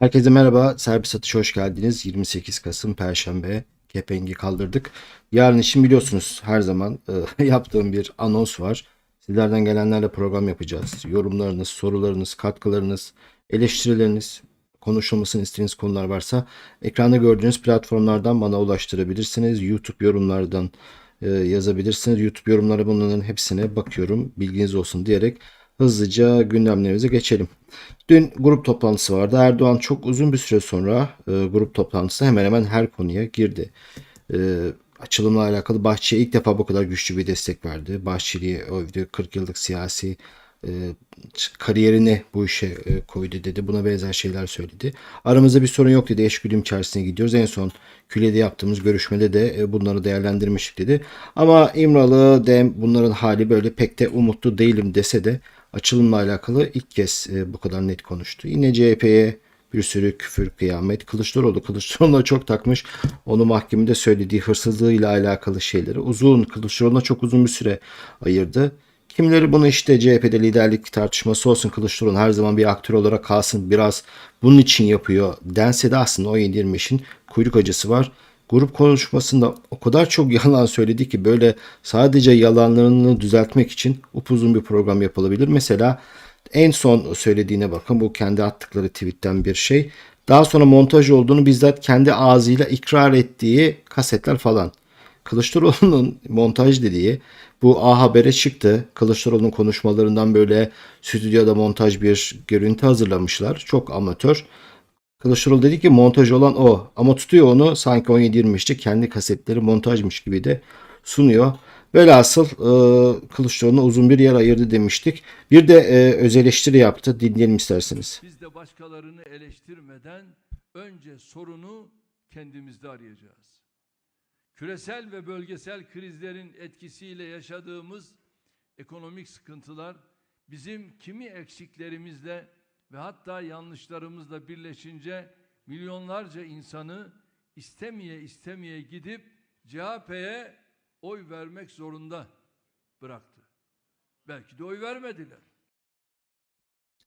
Herkese merhaba. Servis satış hoş geldiniz. 28 Kasım Perşembe. Kepengi kaldırdık. Yarın için biliyorsunuz her zaman e, yaptığım bir anons var. Sizlerden gelenlerle program yapacağız. Yorumlarınız, sorularınız, katkılarınız, eleştirileriniz, konuşulmasını istediğiniz konular varsa ekranda gördüğünüz platformlardan bana ulaştırabilirsiniz. YouTube yorumlardan e, yazabilirsiniz. YouTube yorumları bunların hepsine bakıyorum. Bilginiz olsun diyerek hızlıca gündemlerimize geçelim. Dün grup toplantısı vardı. Erdoğan çok uzun bir süre sonra e, grup toplantısına hemen hemen her konuya girdi. E, açılımla alakalı Bahçeli'ye ilk defa bu kadar güçlü bir destek verdi. Bahçeli'ye övdü. 40 yıllık siyasi e, kariyerini bu işe e, koydu dedi. Buna benzer şeyler söyledi. Aramızda bir sorun yok dedi. Eşgüdüm içerisine gidiyoruz. En son Külye'de yaptığımız görüşmede de e, bunları değerlendirmiştik dedi. Ama İmralı, Dem bunların hali böyle pek de umutlu değilim dese de açılımla alakalı ilk kez e, bu kadar net konuştu. Yine CHP'ye bir sürü küfür, kıyamet. Kılıçdaroğlu, Kılıçdaroğlu'na çok takmış. Onu mahkemede söylediği hırsızlığıyla alakalı şeyleri uzun, Kılıçdaroğlu'na çok uzun bir süre ayırdı. Kimileri bunu işte CHP'de liderlik tartışması olsun Kılıçdaroğlu her zaman bir aktör olarak kalsın biraz bunun için yapıyor dense de aslında o 7-25'in kuyruk acısı var. Grup konuşmasında o kadar çok yalan söyledi ki böyle sadece yalanlarını düzeltmek için upuzun bir program yapılabilir. Mesela en son söylediğine bakın bu kendi attıkları tweetten bir şey. Daha sonra montaj olduğunu bizzat kendi ağzıyla ikrar ettiği kasetler falan. Kılıçdaroğlu'nun montaj dediği bu A Haber'e çıktı. Kılıçdaroğlu'nun konuşmalarından böyle stüdyoda montaj bir görüntü hazırlamışlar. Çok amatör. Kılıçdaroğlu dedi ki montaj olan o. Ama tutuyor onu sanki 17-23'te kendi kasetleri montajmış gibi de sunuyor. Velhasıl e, Kılıçdaroğlu'na uzun bir yer ayırdı demiştik. Bir de e, öz eleştiri yaptı. Dinleyelim isterseniz. Biz de başkalarını eleştirmeden önce sorunu kendimizde arayacağız. Küresel ve bölgesel krizlerin etkisiyle yaşadığımız ekonomik sıkıntılar bizim kimi eksiklerimizle ve hatta yanlışlarımızla birleşince milyonlarca insanı istemeye istemeye gidip CHP'ye oy vermek zorunda bıraktı. Belki de oy vermediler.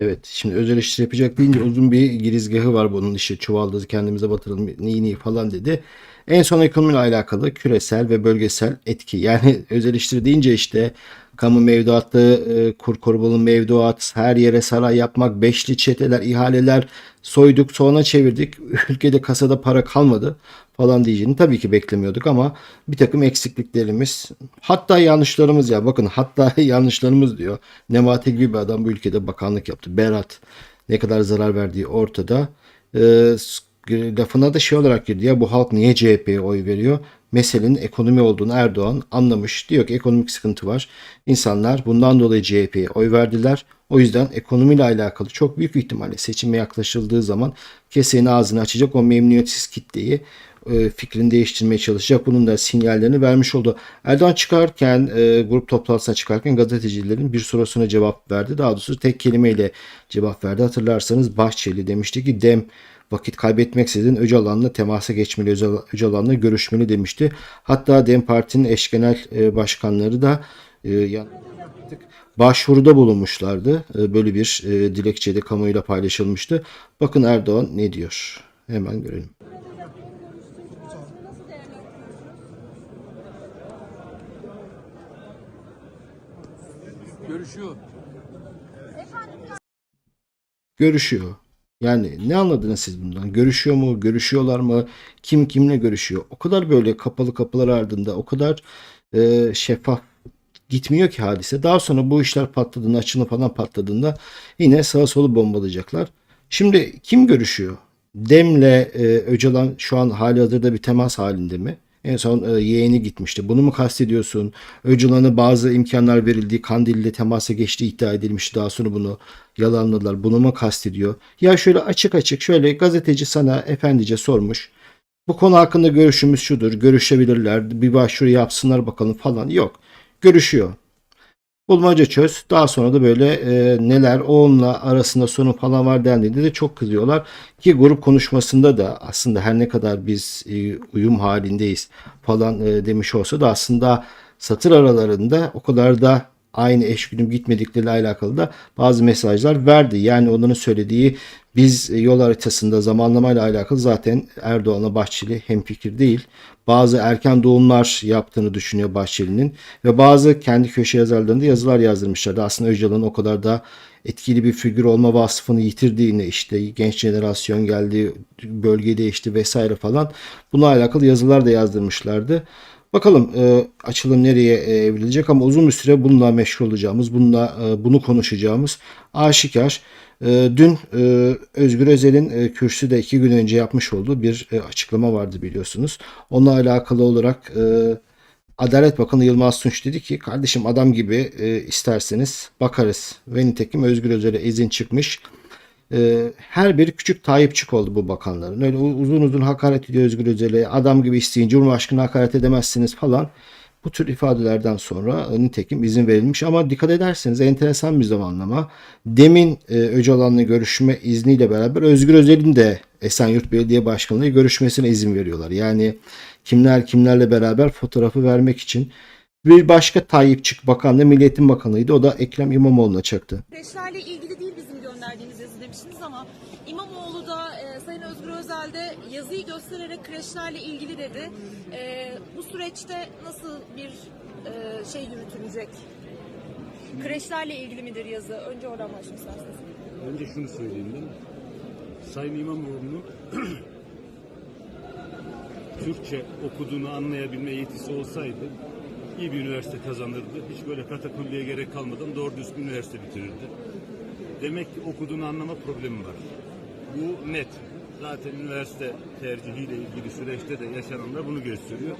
Evet şimdi öz eleştiri yapacak deyince uzun bir girizgahı var bunun işte çuvaldızı kendimize batıralım neyi neyi falan dedi. En son ekonomiyle alakalı küresel ve bölgesel etki yani öz eleştiri deyince işte kamu mevduatı, e, kur korumalı mevduat, her yere saray yapmak, beşli çeteler, ihaleler soyduk sonra çevirdik. Ülkede kasada para kalmadı falan diyeceğini tabii ki beklemiyorduk ama bir takım eksikliklerimiz hatta yanlışlarımız ya bakın hatta yanlışlarımız diyor. Nebati gibi bir adam bu ülkede bakanlık yaptı. Berat ne kadar zarar verdiği ortada. Ee, lafına da şey olarak girdi ya bu halk niye CHP'ye oy veriyor? Meselenin ekonomi olduğunu Erdoğan anlamış. Diyor ki ekonomik sıkıntı var. İnsanlar bundan dolayı CHP'ye oy verdiler. O yüzden ekonomiyle alakalı çok büyük ihtimalle seçime yaklaşıldığı zaman kesenin ağzını açacak o memnuniyetsiz kitleyi e, fikrini değiştirmeye çalışacak. Bunun da sinyallerini vermiş oldu. Erdoğan çıkarken e, grup toplantısına çıkarken gazetecilerin bir sorusuna cevap verdi. Daha doğrusu tek kelimeyle cevap verdi. Hatırlarsanız Bahçeli demişti ki dem vakit kaybetmeksizin Öcalan'la temasa geçmeli, Öcal- Öcalan'la görüşmeli demişti. Hatta DEM Parti'nin eş genel e, başkanları da e, başvuruda bulunmuşlardı. E, Böyle bir dilekçede kamuoyuyla paylaşılmıştı. Bakın Erdoğan ne diyor? Hemen görelim. Görüşüyor. Görüşüyor. Yani ne anladınız siz bundan? Görüşüyor mu? Görüşüyorlar mı? Kim kimle görüşüyor? O kadar böyle kapalı kapılar ardında, o kadar e, şeffaf gitmiyor ki hadise. Daha sonra bu işler patladığında, açılım falan patladığında yine sağa solu bombalayacaklar. Şimdi kim görüşüyor? Dem'le e, Öcalan şu an hali hazırda bir temas halinde mi? En son e, yeğeni gitmişti. Bunu mu kastediyorsun? Öcalan'a bazı imkanlar verildiği, Kandil'le temasa geçtiği iddia edilmişti. Daha sonra bunu yalanladılar. Bunu mu kastediyor? Ya şöyle açık açık şöyle gazeteci sana efendice sormuş. Bu konu hakkında görüşümüz şudur. Görüşebilirler. Bir başvuru yapsınlar bakalım falan. Yok. Görüşüyor. Bulmaca çöz. Daha sonra da böyle e, neler onunla arasında sorun falan var dendiğinde de çok kızıyorlar. Ki grup konuşmasında da aslında her ne kadar biz e, uyum halindeyiz falan e, demiş olsa da aslında satır aralarında o kadar da aynı eş günüm gitmedikleriyle alakalı da bazı mesajlar verdi. Yani onların söylediği biz yol haritasında zamanlamayla alakalı zaten Erdoğan'la Bahçeli hemfikir değil. Bazı erken doğumlar yaptığını düşünüyor Bahçeli'nin ve bazı kendi köşe yazarlarında yazılar yazdırmışlardı. Aslında Öcalan'ın o kadar da etkili bir figür olma vasfını yitirdiğini işte genç jenerasyon geldi, bölge değişti vesaire falan. Bununla alakalı yazılar da yazdırmışlardı. Bakalım e, açılım nereye e, evrilecek ama uzun bir süre bununla meşgul olacağımız, bununla e, bunu konuşacağımız aşikar. E, dün e, Özgür Özel'in e, kürsüde iki gün önce yapmış olduğu bir e, açıklama vardı biliyorsunuz. Onunla alakalı olarak e, Adalet Bakanı Yılmaz Tunç dedi ki kardeşim adam gibi e, isterseniz bakarız. Ve nitekim Özgür Özel'e izin çıkmış. E, her biri küçük Tayyipçik oldu bu bakanların. Öyle uzun uzun hakaret ediyor Özgür Özel'e. Adam gibi isteyin Cumhurbaşkanı hakaret edemezsiniz falan. Bu tür ifadelerden sonra e, nitekim izin verilmiş ama dikkat ederseniz enteresan bir zamanlama. Demin e, Öcalan'la görüşme izniyle beraber Özgür Özel'in de Esenyurt Belediye Başkanı'yla görüşmesine izin veriyorlar. Yani kimler kimlerle beraber fotoğrafı vermek için. Bir başka Tayyipçik bakan da Milliyetin Bakanı'ydı. O da Ekrem İmamoğlu'na çaktı. Kreşlerle ilgili değil demiştiniz ama İmamoğlu da e, Sayın Özgür Özel de yazıyı göstererek kreşlerle ilgili dedi. E, bu süreçte nasıl bir e, şey yürütülecek? Kreşlerle ilgili midir yazı? Önce oradan başlayalım isterseniz. Önce şunu söyleyeyim ben. Sayın İmamoğlu'nun Türkçe okuduğunu anlayabilme yetisi olsaydı iyi bir üniversite kazanırdı. Hiç böyle katakulliye gerek kalmadan doğru düzgün üniversite bitirirdi. Demek ki okuduğunu anlama problemi var. Bu net. Zaten üniversite tercihiyle ilgili süreçte de yaşananlar bunu gösteriyor.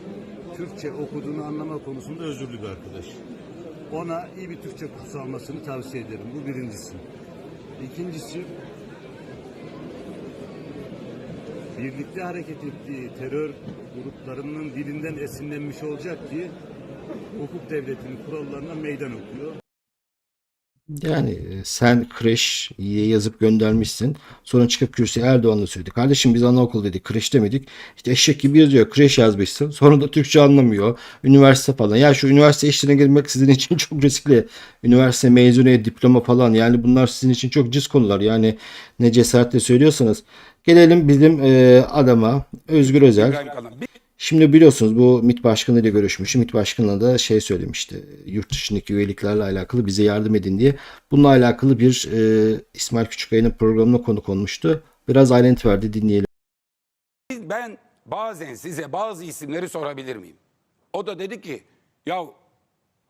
Türkçe okuduğunu anlama konusunda özürlü bir arkadaş. Ona iyi bir Türkçe kursu almasını tavsiye ederim. Bu birincisi. İkincisi birlikte hareket ettiği terör gruplarının dilinden esinlenmiş olacak diye hukuk devletinin kurallarına meydan okuyor. Yani e, sen kreş yazıp göndermişsin. Sonra çıkıp kürsüye Erdoğan'la söyledi. Kardeşim biz anaokul dedik, kreş demedik. İşte eşek gibi yazıyor. Kreş yazmışsın. Sonra da Türkçe anlamıyor. Üniversite falan. Ya şu üniversite işlerine girmek sizin için çok riskli. Üniversite mezuniyet, diploma falan. Yani bunlar sizin için çok cız konular. Yani ne cesaretle söylüyorsanız. Gelelim bizim e, adama Özgür Özel. Şimdi biliyorsunuz bu MİT Başkanı ile görüşmüş. MİT Başkanı da şey söylemişti. Yurt dışındaki üyeliklerle alakalı bize yardım edin diye. Bununla alakalı bir e, İsmail Küçükkaya'nın programına konuk olmuştu. Biraz ayrıntı verdi dinleyelim. ben bazen size bazı isimleri sorabilir miyim? O da dedi ki ya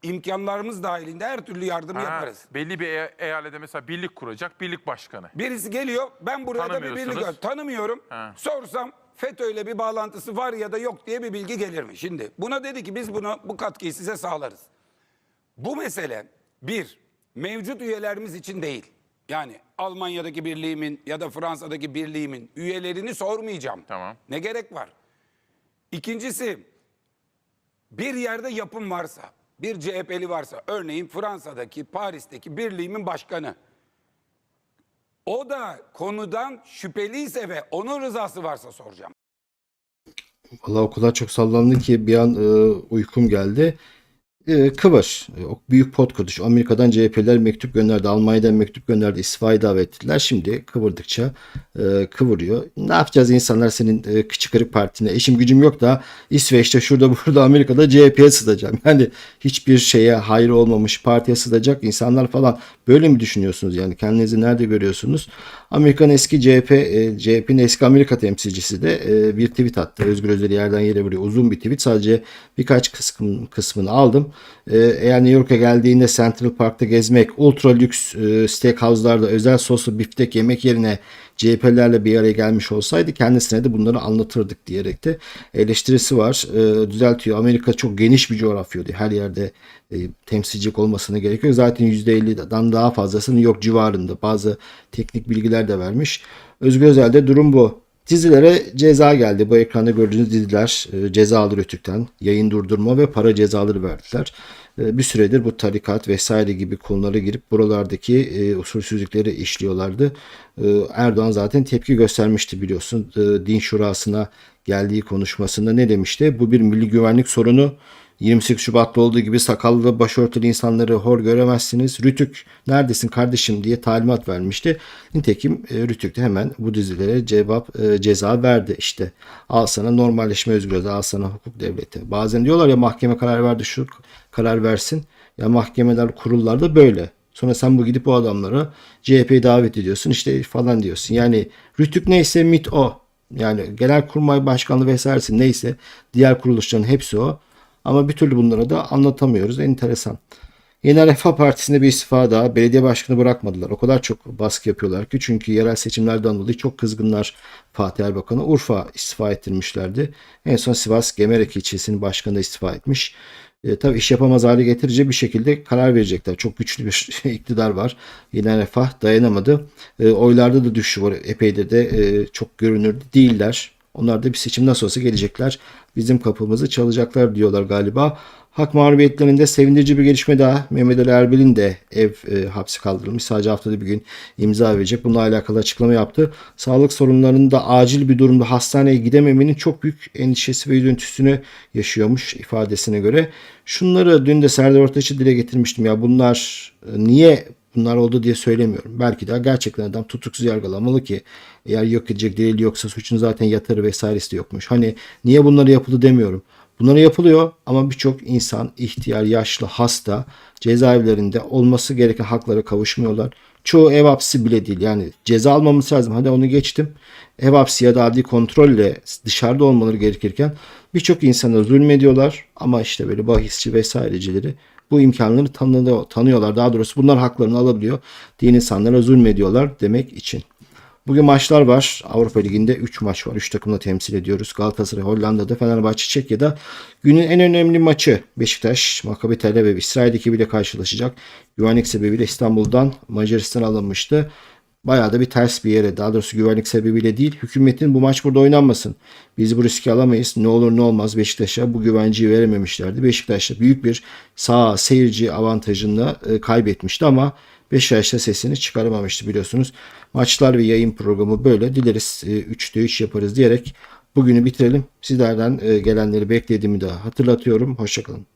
imkanlarımız dahilinde her türlü yardımı yaparız. belli bir e- eyalete mesela birlik kuracak birlik başkanı. Birisi geliyor ben burada da bir birlik Tanımıyorsunuz. tanımıyorum. Ha. Sorsam FETÖ'yle bir bağlantısı var ya da yok diye bir bilgi gelir mi? Şimdi buna dedi ki biz bunu bu katkıyı size sağlarız. Bu mesele bir mevcut üyelerimiz için değil. Yani Almanya'daki birliğimin ya da Fransa'daki birliğimin üyelerini sormayacağım. Tamam. Ne gerek var? İkincisi bir yerde yapım varsa, bir CHP'li varsa, örneğin Fransa'daki, Paris'teki birliğimin başkanı. O da konudan şüpheliyse ve onun rızası varsa soracağım. Valla o kadar çok sallandı ki bir an e, uykum geldi. E, Kıvır. E, o büyük pot kurduş. Amerika'dan CHP'ler mektup gönderdi. Almanya'dan mektup gönderdi. İstifa'yı davet ettiler. Şimdi kıvırdıkça e, kıvırıyor. Ne yapacağız insanlar senin e, küçük kırık partine? İşim gücüm yok da İsveç'te şurada burada Amerika'da CHP'ye sızacağım. Yani hiçbir şeye hayır olmamış partiye sızacak insanlar falan. Böyle mi düşünüyorsunuz yani? Kendinizi nerede görüyorsunuz? Amerikan eski CHP, e, CHP'nin eski Amerika temsilcisi de e, bir tweet attı. Özgür Özel'i yerden yere vuruyor. Uzun bir tweet. Sadece birkaç kısmın, kısmını aldım. E, eğer New York'a geldiğinde Central Park'ta gezmek, ultra lüks e, steakhouse'larda özel soslu biftek yemek yerine CHP'lerle bir araya gelmiş olsaydı kendisine de bunları anlatırdık diyerek de eleştirisi var. E, düzeltiyor. Amerika çok geniş bir coğrafya diyor. Her yerde e, temsilcilik olmasına gerekiyor. Zaten %50'den daha fazlası New York civarında. Bazı teknik bilgiler de vermiş. Özgür Özel'de durum bu. Dizilere ceza geldi. Bu ekranda gördüğünüz diziler e, cezalı Rütük'ten yayın durdurma ve para cezaları verdiler. E, bir süredir bu tarikat vesaire gibi konulara girip buralardaki e, usulsüzlükleri işliyorlardı. Erdoğan zaten tepki göstermişti biliyorsun. Din şurasına geldiği konuşmasında ne demişti? Bu bir milli güvenlik sorunu 28 Şubat'ta olduğu gibi sakallı başörtülü insanları hor göremezsiniz. Rütük neredesin kardeşim diye talimat vermişti. Nitekim e, Rütük de hemen bu dizilere cevap e, ceza verdi. İşte al sana normalleşme özgürlüğü, al sana hukuk devleti. Bazen diyorlar ya mahkeme karar verdi şu karar versin. Ya mahkemeler kurullar da böyle. Sonra sen bu gidip o adamlara CHP'yi davet ediyorsun işte falan diyorsun. Yani Rütük neyse MIT o. Yani Genelkurmay Başkanlığı vesairesi neyse diğer kuruluşların hepsi o. Ama bir türlü bunları da anlatamıyoruz. Enteresan. Yeni Refah Partisi'nde bir istifa daha. Belediye başkanı bırakmadılar. O kadar çok baskı yapıyorlar ki. Çünkü yerel seçimlerden dolayı çok kızgınlar Fatih Erbakan'ı. Urfa istifa ettirmişlerdi. En son Sivas Gemerek ilçesinin başkanı da istifa etmiş. E, tabii iş yapamaz hale getirince bir şekilde karar verecekler. Çok güçlü bir iktidar var. Yine Refah dayanamadı. E, oylarda da düşüş var. Epeyde de e, çok görünür değiller. Onlar da bir seçim nasıl olsa gelecekler. Bizim kapımızı çalacaklar diyorlar galiba. Hak mağlubiyetlerinde sevindirici bir gelişme daha. Mehmet Ali Erbil'in de ev e, hapsi kaldırılmış. Sadece haftada bir gün imza verecek. Bununla alakalı açıklama yaptı. Sağlık sorunlarında acil bir durumda hastaneye gidememenin çok büyük endişesi ve üzüntüsünü yaşıyormuş ifadesine göre. Şunları dün de Serdar Ortaç'ı dile getirmiştim ya bunlar niye bunlar oldu diye söylemiyorum. Belki de gerçekten adam tutuksuz yargılamalı ki eğer yok edecek delil yoksa suçun zaten yatarı vesairesi de yokmuş. Hani niye bunları yapıldı demiyorum. Bunları yapılıyor ama birçok insan ihtiyar, yaşlı, hasta cezaevlerinde olması gereken haklara kavuşmuyorlar. Çoğu ev hapsi bile değil. Yani ceza almamız lazım. Hadi onu geçtim. Ev hapsi ya da adli kontrolle dışarıda olmaları gerekirken birçok insana zulmediyorlar. Ama işte böyle bahisçi vesairecileri bu imkanları tanıyor, tanıyorlar. Daha doğrusu bunlar haklarını alabiliyor. Diğer insanlara zulmediyorlar demek için. Bugün maçlar var. Avrupa Ligi'nde 3 maç var. 3 takımla temsil ediyoruz. Galatasaray Hollanda'da, Fenerbahçe Çekya'da. Günün en önemli maçı Beşiktaş, Maccabi Tel Aviv, İsrail ekibiyle karşılaşacak. Güvenlik sebebiyle İstanbul'dan Macaristan alınmıştı. Bayağı da bir ters bir yere daha doğrusu güvenlik sebebiyle değil hükümetin bu maç burada oynanmasın. Biz bu riski alamayız. Ne olur ne olmaz Beşiktaş'a bu güvenciyi verememişlerdi. Beşiktaş'ta büyük bir sağ seyirci avantajını e, kaybetmişti ama Beşiktaş'ta sesini çıkaramamıştı biliyorsunuz. Maçlar ve yayın programı böyle. Dileriz 3'te 3 yaparız diyerek bugünü bitirelim. Sizlerden e, gelenleri beklediğimi de hatırlatıyorum. Hoşçakalın.